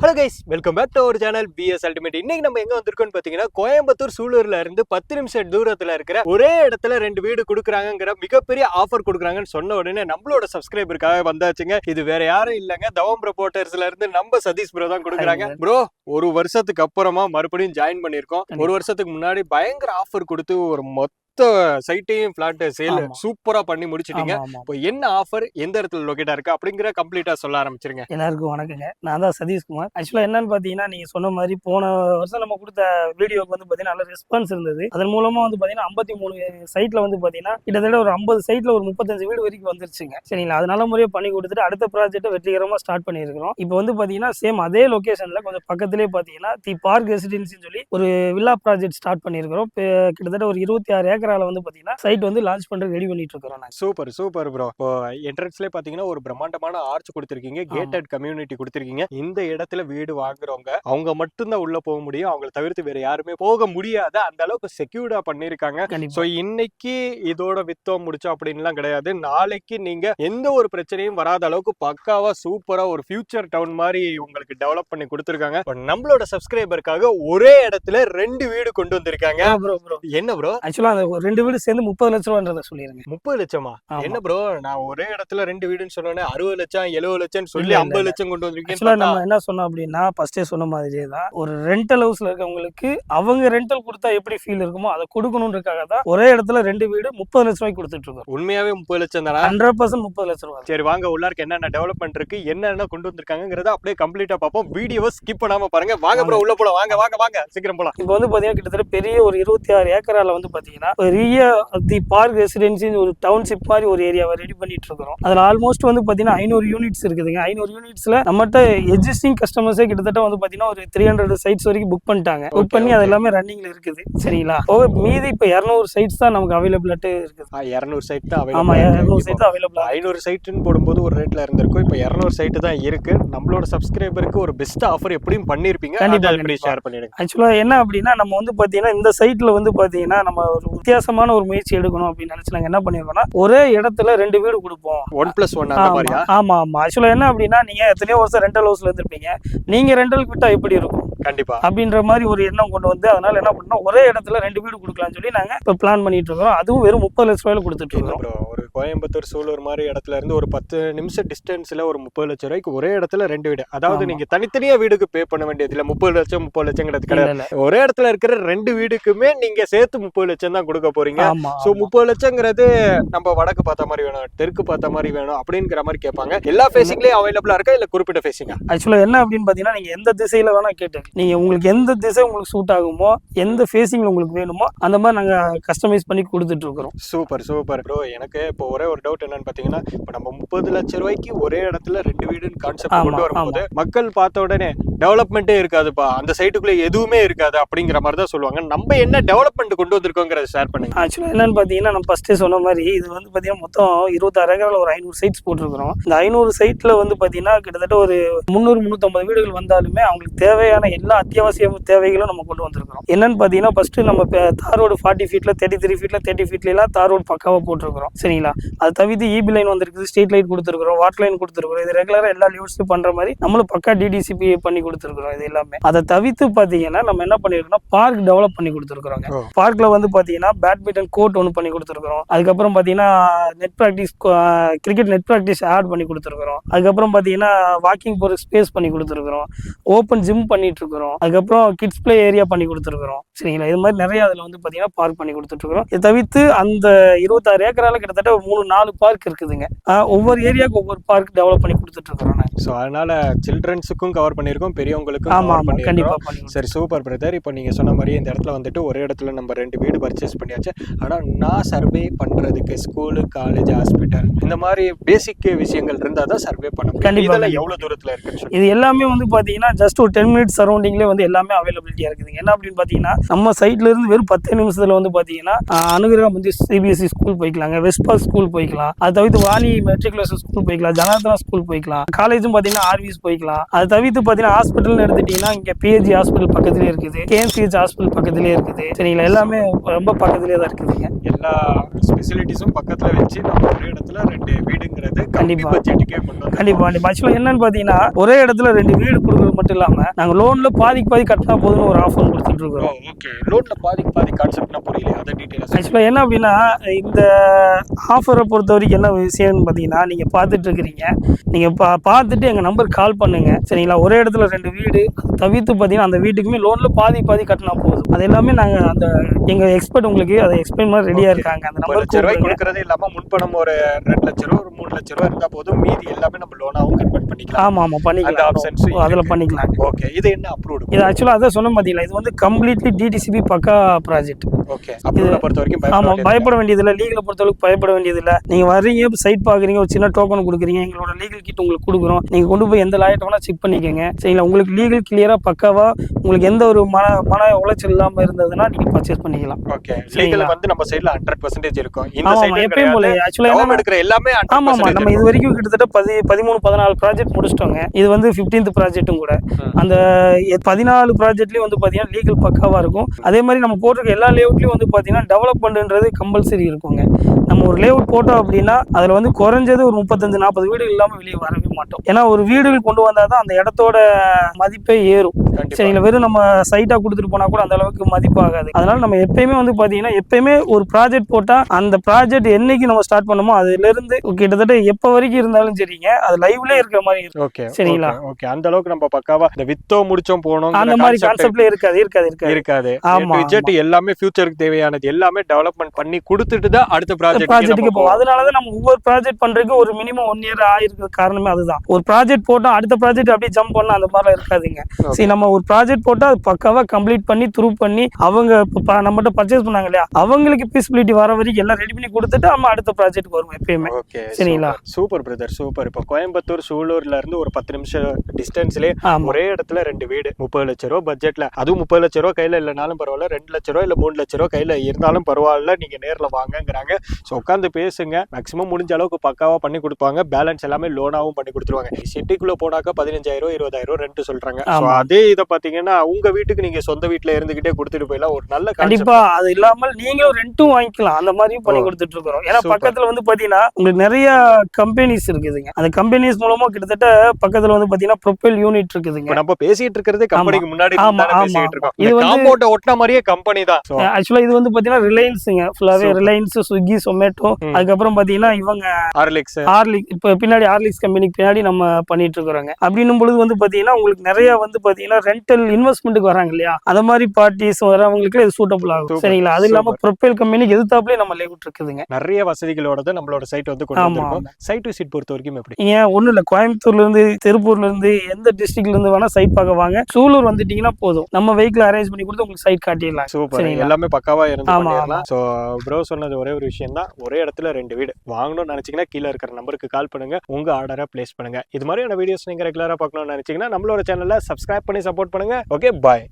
Hello guys welcome back to ஒரு channel PS ultimate இன்னைக்கு நம்ம எங்க வந்திருக்கோம்னு பாத்தீங்கன்னா கோயம்புத்தூர் சூலூர்ல இருந்து பத்து நிமிஷம் தூரத்துல இருக்கிற ஒரே இடத்துல ரெண்டு வீடு கொடுக்குறாங்கிற மிகப்பெரிய ஆஃபர் கொடுக்குறாங்கன்னு சொன்ன உடனே நம்மளோட சப்ஸ்கிரைபருக்காக வந்தாச்சுங்க. இது வேற யாரும் இல்லைங்க. தவம் ப்ரொபோட்டர்ஸ்ல இருந்து நம்ம சதீஷ் ப்ரோ தான் கொடுக்குறாங்க. ப்ரோ ஒரு வருஷத்துக்கு அப்புறமா மறுபடியும் ஜாயின் பண்ணிருக்கோம் ஒரு வருஷத்துக்கு முன்னாடி பயங்கர ஆஃபர் கொடுத்து ஒரு மொத்த சைட்டையும் பிளாட் சேல். சூப்பரா பண்ணி முடிச்சிட்டீங்க. இப்போ என்ன ஆஃபர் எந்த இடத்துல லொகேட்டா இருக்கு அப்படிங்கிற கம்ப்ளீட்டா சொல்ல ஆரம்பிச்சிருங்க. எல்லாருக்கும் வணக்கங்க. நான் தான் சதீஷ்குமார். ஆக்சுவலா என்னன்னு பாத்தீங்கன்னா நீங்க சொன்ன மாதிரி போன வருஷம் நம்ம கொடுத்த வீடியோக்கு வந்து பாத்தீங்கன்னா நல்ல ரெஸ்பான்ஸ் இருந்தது. அதன் மூலமா வந்து பாத்தீங்கன்னா ஐம்பத்தி மூணு சைட்ல வந்து பாத்தீங்கன்னா கிட்டத்தட்ட ஒரு ஐம்பது சைட்ல ஒரு முப்பத்தஞ்சு வீடு வரைக்கும் வந்துருச்சுங்க. சரிங்களா? அது நல்ல முறையா பண்ணி கொடுத்துட்டு அடுத்த ப்ராஜெக்ட்டை வெற்றிகரமா ஸ்டார்ட் பண்ணியிருக்கிறோம். இப்போ வந்து பாத்தீங்கன்னா சேம் அதே லொகேஷன்ல கொஞ்சம் பக்கத்திலே பாத்தீங்கன்னா தி பார்க் ரெசிடென்சின்னு சொல்லி ஒரு வில்லா ப்ராஜெக்ட் ஸ்டார்ட் பண்ணியிருக்கிறோம். கிட்டத்தட்ட ஒரு இருபத்தி ஆறு ஏக்கரால வந்து பாத்தீங்கன்னா சைட் வந்து லான்ச் பண்றது ரெடி பண்ணிட்டு இருக்கிறோம் நாங்க. சூப்பர் சூப்பர் ப்ரோ இப்போ என்ட்ரன்ஸ்ல பாத்தீங்கன்னா ஒரு பிரம்மாண்டமான ஆர்ச் கொடுத்திருக்கீங்க கேட்டட் கம்யூனிட்டி கொடுத்திருக்கீங்க. இந்த இடத்துல வீடு வாங்குறவங்க அவங்க மட்டும்தான் உள்ள போக முடியும். அவங்கள தவிர்த்து வேற யாருமே போக முடியாத. அந்த அளவுக்கு செக்யூர்டா பண்ணிருக்காங்க சோ இன்னைக்கு இதோட வித்தம் முடிச்சோம் அப்படின்லாம் கிடையாது. நாளைக்கு நீங்க எந்த ஒரு பிரச்சனையும் வராத அளவுக்கு பக்காவா சூப்பரா ஒரு ஃபியூச்சர் டவுன் மாதிரி உங்களுக்கு டெவலப் பண்ணி கொடுத்திருக்காங்க. நம்மளோட சப்ஸ்கிரைபருக்காக ஒரே இடத்துல ரெண்டு வீடு கொண்டு வந்திருக்காங்க. என்ன ப்ரோ ஆக்சுவலா அந்த ஒரு ரெண்டு வீடு சேர்ந்து முப்பது லட்ச ரூபான்றத சொல்லிருங்க. முப்பது லட்சமா. என்ன ப்ரோ நான் ஒரே இடத்துல ரெண்டு வீடுன்னு சொன்னோன்னே அறுபது லட்சம் எழுபது லட்சம் சொல்லி ஐம்பது. லட்சம் கொண்டு வந்திருக்கீங்க நம்ம என்ன சொன்னோம் அப்படின்னா ஃபர்ஸ்டே சொன்ன மாதிரியே தான் ஒரு ரெண்டல் ஹவுஸ்ல இருக்கவங்களுக்கு அவங்க ரெண்டல் கொடுத்தா எப்படி ஃபீல் இருக்குமோ அதை கொடுக்கணுன்றதுக்காக தான் ஒரே இடத்துல ரெண்டு வீடு முப்பது லட்ச ரூபாய்க்கு கொடுத்துட்டு இருக்கோம். உண்மையாவே முப்பது லட்சம் தானா? ஹண்ட்ரட் பர்சன்ட் முப்பது லட்ச ரூபாய் சரி வாங்க உள்ளாருக்கு என்னென்ன டெவலப்மெண்ட் இருக்கு என்னென்ன கொண்டு வந்திருக்காங்கிறத அப்படியே கம்ப்ளீட்டா பார்ப்போம். வீடியோவை ஸ்கிப் பண்ணாம பாருங்க. வாங்க ப்ரோ உள்ள போலாம். வாங்க வாங்க வாங்க. சீக்கிரம் போலாம். இப்போ வந்து பாத்தீங்கன்னா கிட்டத்தட்ட பெரிய ஒரு இருபத்தி ஆறு ஏக்கரால வந்து பாத்தீங்கன்னா பெரிய தி பார்க் ரெசிடென்சி ஒரு டவுன்ஷிப் மாதிரி ஒரு ஏரியாவை ரெடி பண்ணிட்டு இருக்கிறோம் அதுல ஆல்மோஸ்ட் வந்து பாத்தீங்கன்னா ஐநூறு யூனிட்ஸ் இருக்குதுங்க. ஐநூறு யூனிட்ஸ்ல நம்மகிட்ட எக்ஸிஸ்டிங் கஸ்டமர்ஸே கிட்டத்தட்ட வந்து பாத்தீங்கன்னா ஒரு த்ரீ ஹண்ட்ரட் சைட்ஸ் வரைக்கும் புக் பண்ணிட்டாங்க. புக் பண்ணி அது. எல்லாமே ரன்னிங்ல இருக்குது. சரிங்களா? போக மீதி இப்போ இரநூறு சைட்ஸ் தான் நமக்கு அவைலபிளாட்டு இருக்குது. இரநூறு சைட் தான் ஆமா available இரநூறு. சைட் தான் அவைலபிளா ஐநூறு சைட்டுன்னு போடும்போது ஒரு ரேட்ல இருந்திருக்கும். இப்போ இரநூறு சைட்டு தான் இருக்கு. நம்மளோட சப்ஸ்கிரைபருக்கு ஒரு பெஸ்ட் ஆஃபர் எப்படியும் பண்ணிருப்பீங்க. கண்டிப்பா, அதை எப்படி கண்டிப்பா. ஷேர் பண்ணிடுங்க. ஆக்சுவலா என்ன அப்படின்னா நம்ம வந்து பாத்தீங்கன்னா இந்த சைட்ல வந்து பாத்தீங்கன்னா நம்ம ஒரு வித்தியாசமான ஒரு முயற்சி எடுக்கணும் அப்படின்னு நினைச்சு நாங்க என்ன பண்ணிருக்கோம்னா ஒரே இடத்துல ரெண்டு வீடு கொடுப்போம். ஒன் பிளஸ் ஒன் ஆமா ஆமா ஆக்சுவலா என்ன அப்படின்னா நீங்க எத்தனையோ வருஷம் ரெண்டல் ஹவுஸ்ல இருந்திருப்பீங்க. நீங்க ரெண்டல் விட்டா எப்படி இருக்கும்? கண்டிப்பா. அப்படின்ற மாதிரி ஒரு எண்ணம் கொண்டு வந்து அதனால என்ன பண்ணோம் ஒரே இடத்துல ரெண்டு வீடு கொடுக்கலாம்னு சொல்லி நாங்க இப்ப பிளான் பண்ணிட்டு இருக்கோம் அதுவும் வெறும் முப்பது லட்ச ரூபாயில கொடுத்துட்டு இருக்கோம் ஒரு கோயம்புத்தூர் சூலூர் மாதிரி இடத்துல இருந்து ஒரு பத்து நிமிஷம் டிஸ்டன்ஸ்ல ஒரு முப்பது லட்சம் ரூபாய்க்கு ஒரே இடத்துல ரெண்டு வீடு. அதாவது. நீங்க தனித்தனியா வீடுக்கு பே பண்ண வேண்டியது இல்ல. முப்பது லட்சம் முப்பது லட்சங்கிறது கிடையாது. ஒரே இடத்துல இருக்கிற ரெண்டு வீடுக்குமே நீங்க சேர்த்து முப்பது லட்சம் தான் கொடுக்க போறீங்க. ஆமா. முப்பது லட்சங்கிறது நம்ம வடக்கு பார்த்த மாதிரி வேணும் தெற்கு பார்த்த மாதிரி வேணும் அப்படிங்கிற மாதிரி கேட்பாங்க. எல்லா ஃபேஸிங்லயும் அவைலபிளா இருக்கா? இல்ல குறிப்பிட்ட ஃபேஸிங்கா ஆக்சுவலா என்ன அப்படின்னு பாத்தீங்கன்னா நீங்க எந்த திசையில வேணா கேட்டு நீங்க உங்களுக்கு எந்த திசை உங்களுக்கு சூட் ஆகுமோ எந்த ஃபேஸிங்ல உங்களுக்கு வேணுமோ அந்த மாதிரி நாங்க கஸ்டமைஸ் பண்ணி கொடுத்துட்டு இருக்கிறோம் சூப்பர் சூப்பர் ப்ரோ எனக்கு இப்போ ஒரே ஒரு டவுட் என்னன்னு பாத்தீங்கன்னா இப்போ நம்ம முப்பது லட்சம் ரூபாய்க்கு ஒரே இடத்துல ரெண்டு வீடுன்னு கான்செப்ட் கொண்டு வரும்போது மக்கள் பார்த்த உடனே டெவலப்மெண்ட்டே இருக்காதுப்பா. அந்த சைட்டுக்குள்ள எதுவுமே இருக்காது அப்படிங்கிற மாதிரி தான் சொல்லுவாங்க. நம்ம என்ன டெவலப்மெண்ட் கொண்டு வந்திருக்கோங்கிறத ஷேர் பண்ணுங்க. ஆக்சுவலாக என்னன்னு பார்த்தீங்கன்னா நம்ம ஃபஸ்ட்டே சொன்ன மாதிரி இது வந்து பார்த்தீங்கன்னா மொத்தம் இருபத்தாறு ஏக்கரில் ஒரு ஐநூறு சைட்ஸ் போட்டிருக்கிறோம். இந்த ஐநூறு சைட்டில் வந்து பார்த்தீங்கன்னா கிட்டத்தட்ட ஒரு முந்நூறு முந்நூற்றம்பது வீடுகள் வந்தாலுமே அவங்களுக்கு தேவையான எல்லா அத்தியாவசிய தேவைகளும் நம்ம கொண்டு வந்திருக்கிறோம். என்னன்னு பார்த்தீங்கன்னா ஃபஸ்ட்டு நம்ம தார் ரோடு ஃபார்ட்டி ஃபீட்டில் தேர்ட்டி த்ரீ ஃபீட்டில் தேர்ட்டி ஃபீட்லாம் தார் ரோடு பக்காவாக போட்டிருக்கிறோம். சரிங்களா? அது தவிர்த்து இபி லைன் வந்திருக்குது ஸ்ட்ரீட் லைட் கொடுத்துருக்குறோம் வாட்டர் லைன் கொடுத்துருக்குறோம். இது ரெகுலராக எல்லா லியூஸ்லையும் பண்ணுற மாதிரி நம்மளும் பக்கா டிடிசிபி பண்ணி கொடுத்துருக்குறோம் இது எல்லாமே. அதை தவிர்த்து பார்த்தீங்கன்னா நம்ம என்ன பண்ணியிருக்கோம்னா பார்க் டெவலப் பண்ணி கொடுத்துருக்குறோங்க. ஓ. பார்க்ல வந்து பாத்தீங்கன்னா பேட்மிண்டன் கோர்ட் ஒன்று பண்ணி கொடுத்துருக்குறோம். அதுக்கப்புறம் பாத்தீங்கன்னா net practice cricket net practice add பண்ணி கொடுத்துருக்குறோம். அதுக்கப்புறம் பாத்தீங்கன்னா வாக்கிங் போகிற ஸ்பேஸ் பண்ணி கொடுத்துருக்குறோம். ஓப்பன் ஜிம் பண்ணிட்டு இருக்கிறோம் அதுக்கப்புறம் கிட்ஸ் ப்ளே ஏரியா பண்ணி கொடுத்துருக்குறோம். சரிங்களா? இது மாதிரி நிறைய அதில் வந்து பாத்தீங்கன்னா பார்க் பண்ணி கொடுத்துட்ருக்குறோம் இதை தவிர்த்து அந்த இருபத்தாறு ஏக்கரால கிட்டத்தட்ட ஒரு மூணு நாலு பார்க் இருக்குதுங்க. ஒவ்வொரு ஏரியாவுக்கு ஒவ்வொரு பார்க் டெவலப் பண்ணி கொடுத்துட்ருக்குறோம் ஸோ அதனால சில்ட்ரன்ஸுக்கும் கவர் பண்ணியிருக்கோம் பெரியவங்களுக்கும் ஆமா கவர் ஆமா. பண்ணியிருக்கோம் கண்டிப்பா பண்ணி சரி சூப்பர் பிரதர் இப்போ நீங்க சொன்ன மாதிரி இந்த இடத்துல வந்துட்டு ஒரே இடத்துல நம்ம ரெண்டு வீடு பர்ச்சேஸ் பண்ணியாச்சு. ஆனா நான் சர்வே பண்றதுக்கு ஸ்கூலு காலேஜ் ஹாஸ்பிட்டல் இந்த மாதிரி பேசிக் விஷயங்கள் இருந்தா தான் சர்வே பண்ண முடியும். கண்டிப்பா, இதெல்லாம் கண்டிப்பா. எவ்வளவு தூரத்துல சொல்லி இது எல்லாமே வந்து பாத்தீங்கன்னா ஜஸ்ட் ஒரு டென் மினிட்ஸ் சரௌண்டிங்லேயே வந்து எல்லாமே அவைலபிலிட்டியாக இருக்குதுங்க. என்ன அப்படின்னு பார்த்தீங்கன்னா நம்ம சைட்ல இருந்து வெறும் பத்து நிமிஷத்தில் வந்து பார்த்தீங்கன்னா அனுகிரகம் வந்து சிபிஎஸ்சி ஸ்கூல் போய்க்கலாங்க. வெஸ்பால் ஸ்கூல் ஸ்கூல் போய்க்கலாம். அது தவிர்த்து வாணி மெட்ரிகுலேஷன் ஸ்கூல் போய்க்கலாம். ஜனார்தனா ஸ்கூல் போய்க்கலாம். காலேஜும் பார்த்தீங்கன்னா ஆர்விஸ் போய்க்கலாம். அது தவிர்த்து பார்த்தீங்கன்னா ஹாஸ்பிட்டல்னு எடுத்துட்டீங்கன்னா இங்கே பிஹெச்சி ஹாஸ்பிட்டல் பக்கத்துலேயே இருக்குது. கேஎம்சிஹெச் ஹாஸ்பிட்டல் பக்கத்துலேயே இருக்குது. சரிங்களா? எல்லாமே ரொம்ப பக்கத்துலேயே தான் இருக்குதுங்க. எல்லா ஃபெசிலிட்டிஸும் பக்கத்தில் வச்சு நம்ம ஒரு இடத்துல ரெண்டு வீடுங்கிறது கண்டிப்பா. கண்டிப்பா. கண்டிப்பா. ஆக்சுவலாக என்னன்னு பார்த்தீங்கன்னா ஒரே இடத்துல ரெண்டு வீடு கொடுக்குறது மட்டும் இல்லாமல் நாங்கள் லோனில் பாதிக்கு பாதி கட்டினா போதும்னு ஒரு ஆஃபர் கொடுத்துட்டு இருக்கிறோம். ஓகே லோன்ல பாதிக்கு பாதி கான்செப்ட்னா புரியல அதை டீடைல்ஸ் ஆக்சுவலாக என்ன அப்படின்னா இந்த ஆஃபரை பொறுத்த வரைக்கும் என்ன விஷயம்னு பார்த்தீங்கன்னா நீங்கள் பார்த்துட்டு இருக்கிறீங்க. நீங்கள் பா பார்த்துட்டு எங்கள் நம்பர் கால் பண்ணுங்க. சரிங்களா? ஒரே இடத்துல ரெண்டு வீடு தவிர்த்து பார்த்தீங்கன்னா அந்த வீட்டுக்குமே லோனில் பாதி பாதி கட்டினா போதும். அது எல்லாமே நாங்கள் அந்த எங்கள் எக்ஸ்பர்ட் உங்களுக்கு அதை எக்ஸ்பிளைன் ரெடியாக Okay. இருக்காங்க. அந்த நம்பர் கொடுக்கறது இல்லாம முன்பணம் ஒரு ரெண்டு லட்ச ரூபா ஒரு மூணு லட்ச ரூபா இருந்தா போதும். மீதி எல்லாமே நம்ம லோனாவும் கன்வெர்ட் பண்ணிக்கலாம். ஆமாம் ஆமாம் அந்த பண்ணிக்கலாம் ஆப்ஷன்ஸ் அதில் பண்ணிக்கலாம். ஓகே இது என்ன அப்ரூவ்டு இது ஆக்சுவலாக அதான் சொன்ன பார்த்தீங்களா இது வந்து கம்ப்ளீட்லி டிடிசிபி பக்கா ப்ராஜெக்ட் ஓகே அப்ரூவ்ட பொறுத்த வரைக்கும் பயப்பட ஆமாம் பயப்பட வேண்டியதில்லை. லீகலை பொறுத்தளவுக்கு பயப்பட வேண்டியதில்லை. நீங்கள் வர்றீங்க சைட் பார்க்குறீங்க ஒரு சின்ன டோக்கன் கொடுக்குறீங்க எங்களோட லீகல் கிட் உங்களுக்கு கொடுக்குறோம். நீங்கள் கொண்டு போய் எந்த லாயர்ட்ட வேணால் செக் பண்ணிக்கோங்க. சரிங்களா? உங்களுக்கு லீகல் கிளியராக பக்காவாக உங்களுக்கு எந்த ஒரு மன மன உளைச்சல் இல்லாமல் இருந்ததுன்னா நீங்கள் பர்ச்சேஸ் பண்ணிக்கலாம். ஓகே? லீகல் வந்து நம்ம சைடுல 100% இருக்கும். இந்த சைடு எப்பயும் போல ஆக்சுவலாக எடுக்கிற எல்லாமே ஆமாம் ஆமாம் 100% நம்ம இது வரைக்கும் கிட்டத்தட்ட பதி பதிமூணு பதினாலு ப்ராஜெக்ட் முடிச்சிட்டோங்க. இது வந்து ஃபிஃப்டீன்த் ப்ராஜெக்ட்டும் கூட. அந்த பதினாலு ப்ராஜெக்ட்லேயும் வந்து பார்த்தீங்கன்னா லீகல் பக்காவாக இருக்கும். அதே மாதிரி நம்ம போட்டிருக்க எல்லா லேஅவுட்லையும் வந்து பார்த்தீங்கன்னா டெவலப்மெண்ட்ன்றது கம்பல்சரி இருக்குங்க. நம்ம ஒரு லேஅவுட் போட்டோம் அப்படின்னா அதில் வந்து குறைஞ்சது ஒரு முப்பத்தஞ்சு நாற்பது வீடு இல்லாமல் வெளியே வரவே மாட்டோம். ஏன்னா ஒரு வீடுகள் கொண்டு வந்தால் தான் அந்த இடத்தோட மதிப்பே ஏறும். சரிங்களா வெறும் நம்ம சைட்டாக கொடுத்துட்டு போனால் கூட அந்த அளவுக்கு மதிப்பாகாது அதனால நம்ம எப்பயுமே வந்து பார்த்தீங்கன்னா எப்பயுமே ஒரு ப்ராஜெக்ட் போட்டால் அந்த ப்ராஜெக்ட் என்னைக்கு நம்ம ஸ்டார்ட் பண்ணோமோ அதுலேருந்து கிட்டத்தட்ட எப்போ வரைக்கும் இருந்தாலும் சரிங்க. அது லைவ்லேயே இருக்கிற மாதிரி ஓகே சரிங்களா? ஓகே. அந்த அளவுக்கு நம்ம பக்காவா இந்த வித்தோ முடிச்சோம் போனோம் அந்த மாதிரி கான்செப்ட்ல இருக்காது இருக்காது இருக்காது. இருக்காது. ஆமா, எல்லாமே ஃபியூச்சருக்கு தேவையானது. எல்லாமே டெவலப்மெண்ட் பண்ணி கொடுத்துட்டு தான் அடுத்த ப்ராஜெக்ட் ப்ராஜெக்ட்டுக்கு போவோம். அதனாலதான் நம்ம ஒவ்வொரு ப்ராஜெக்ட் பண்றதுக்கு ஒரு மினிமம் ஒன் இயர் ஆயிருக்க காரணமே அதுதான். ஒரு ப்ராஜெக்ட் போட்டா அடுத்த ப்ராஜெக்ட் அப்படியே ஜம்ப் பண்ண அந்த மாதிரிலாம் இருக்காதுங்க. சரி நம்ம ஒரு ப்ராஜெக்ட் போட்டா அது பக்காவா கம்ப்ளீட் பண்ணி த்ரூ பண்ணி அவங்க நம்மகிட்ட பர்ச்சேஸ் பண்ணாங்க இல்லையா? அவங்களுக்கு பீஸ்பிலிட்டி வர வரைக்கும் எல்லாம் ரெடி பண்ணி கொடுத்துட்டு நம்ம அடுத்த ப்ராஜெக்ட் வருவோம் எப்பயுமே. ஓகே சரிங்களா? சூப்பர் பிரதர் சூப்பர் இப்போ கோயம்புத்தூர் சூலூர்ல இருந்து ஒரு பத்து நிமிஷம் டிஸ்டன்ஸ்லயே ஒரே இடத்துல ரெண்டு வீடு. முப்பது லட்ச ரூபா பட்ஜெட்ல அதுவும் முப்பது லட்ச ரூபா கையில இல்லைனாலும் பரவாயில்ல. ரெண்டு லட்ச ரூபா இல்ல மூணு லட்ச ரூபா கையில இருந்தாலும் பரவாயில்ல. நீங்க நேர்ல வாங்கங்கிறாங்க. ஸோ உட்காந்து பேசுங்க. மேக்ஸிமம் முடிஞ்ச அளவுக்கு பக்காவா பண்ணி கொடுப்பாங்க. பேலன்ஸ் எல்லாமே லோனாவும் பண்ணி கொடுத்துருவாங்க. சிட்டிக்குள்ள போனாக்கா பதினஞ்சாயிரம் இருபதாயிரம் ரெண்ட் ஆமா. அதே இதை பாத்தீங்கன்னா உங்க வீட்டுக்கு நீங்க சொந்த வீட்டுல இருந்துகிட்டே கொடுத்துட்டு போயிடலாம். ஒரு நல்ல கண்டிப்பா. அது இல்லாமல் நீங்களும் ரெண்டும் வாங்கிக்கலாம். அந்த மாதிரியும் பண்ணி ஓ. கொடுத்துட்டு இருக்கிறோம் ஏன்னா. பக்கத்துல வந்து பாத்தீங்கன்னா உங்களுக்கு நிறைய கம்பெனிஸ் இருக்குதுங்க. அந்த கம்பெனிஸ் மூலமா கிட்டத்தட்ட பக்கத்துல வந்து பாத்தீங்கன்னா ப்ரொப்பல் யூனிட் இருக்குதுங்க. நம்ம பேசிட்டு இருக்கிறது கம்பெனிக்கு முன்னாடி இது வந்து- ஒட்டின மாதிரியே கம்பெனி தான். So, ஆக்சுவலா இது வந்து பாத்தீங்கன்னா ரிலையன்ஸுங்க Super. ரிலையன்ஸ் ஸ்விக்கி சொமேட்டோ ம். அதுக்கப்புறம் பாத்தீங்கன்னா இவங்க ஹார்லிக்ஸ் ஹார்லிக் இப்போ பின்னாடி ஹார்லிக்ஸ் கம்பெனிக்கு பின்னாடி நம்ம பண்ணிட்டு இருக்கிறோங்க. அப்படின்னும் பொழுது வந்து பாத்தீங்கன்னா உங்களுக்கு நிறைய வந்து பாத்தீங்கன்னா ரெண்டல் இன்வெஸ்ட்மெண்ட்டுக்கு வராங்க இல்லையா? அந்த மாதிரி பார்ட்டிஸ் வரவங்களுக்கு இது சூட்டபிள் ஆகும். சரிங்களா? அது இல்லாம ப்ரொப்பைல் கம்பெனிக்கு எதிர்த்தாப்புலயே நம்ம லேவுட் இருக்குதுங்க. நிறைய வசதிகளோட நம்மளோட சைட் வந்து ஆமா, சைட் விசிட் பொறுத்த வரைக்கும் எப்படி? ஏன் ஒண்ணும் இல்ல. கோயம்புத்தூர்ல இருந்து திருப்பூர்ல இருந்து எந்த டிஸ்ட்ரிக்ட்ல இருந்து வேணா சைட் பார்க்க வாங்க. சூலூர் வந்துட்டீங்கன்னா போதும். நம்ம வெஹிக்கிள் அரேஞ்ச் பண்ணி கொடுத்து உங்களுக்கு சைட் காட்டிடலாம். சூப்பர்? எல்லாமே பக்காவா இருந்து ஆமா, ப்ரோ சொன்னது ஒரே ஒரு விஷயம் தான் ஒரே இடத்துல ரெண்டு வீடு. வாங்கணும்னு நினைச்சீங்கன்னா கீழே இருக்கிற நம்பருக்கு கால் பண்ணுங்க. உங்க ஆர்டரை பிளேஸ் பண்ணுங்க. இது மாதிரியான வீடியோஸ் நீங்க ரெகுலரா பார்க்கணும்னு நினைச்சீங்கன்னா நம்மளோட சேனலில் சப்ஸ்கிரைப் பண்ணி சப்போர்ட் பண்ணுங்க. Okay bye